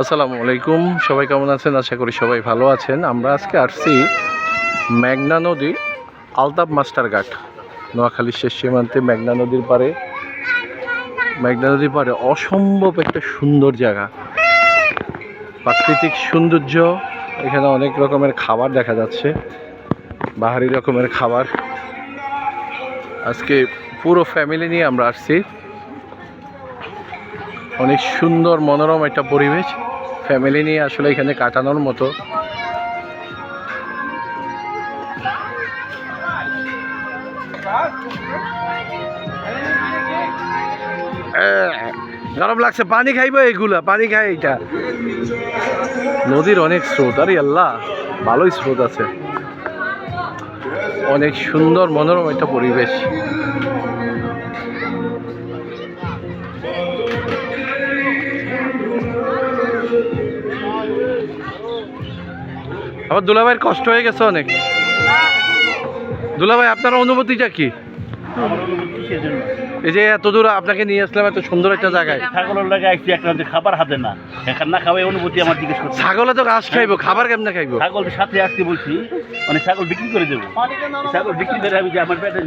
আসসালামু আলাইকুম। সবাই কেমন আছেন? আশা করি সবাই ভালো আছেন। আমরা আজকে আসছি মেঘনা নদী আলতাপ মাস্টার ঘাট। নোয়াখালী শেষ সীমান্তে মেঘনা নদীর পারে মেঘনা নদীর পারে অসম্ভব একটা সুন্দর জায়গা। প্রাকৃতিক সৌন্দর্য। এখানে অনেক রকমের খাবার দেখা যাচ্ছে। বাহারি রকমের খাবার। আজকে পুরো ফ্যামিলি নিয়ে আমরা আসছি। অনেক সুন্দর মনোরম একটা পরিবেশ। ফ্যামিলি নিয়ে আসলে এখানে কাটানোর মতো। গরম লাগছে, পানি খাইবো এগুলা, পানি খাই এটা নদীর অনেক স্রোত, আরে আল্লাহ, ভালোই স্রোত আছে। অনেক সুন্দর মনোরম একটা পরিবেশ। আমার দুলাভাইয়ের কষ্ট হয়ে গেছে অনেক। দুলাভাই আপনার অনুভূতিটা কি? এই যে এত দূর আপনাকে নিয়ে আসলাম এত সুন্দর একটা জায়গায়। ছাগলের লাগে আইসি একটা খাবার হাতে না। এখন না খাওয়াই অনুভূতি আমার জিজ্ঞেস করছে। ছাগলে তো ঘাস খাইবো খাবার কেমনে খাইবো? ছাগল সাথে আসতে বলছি মানে ছাগল বিক্রি করে দেবো। ছাগল বিক্রি করে আমি যে আমার পেটে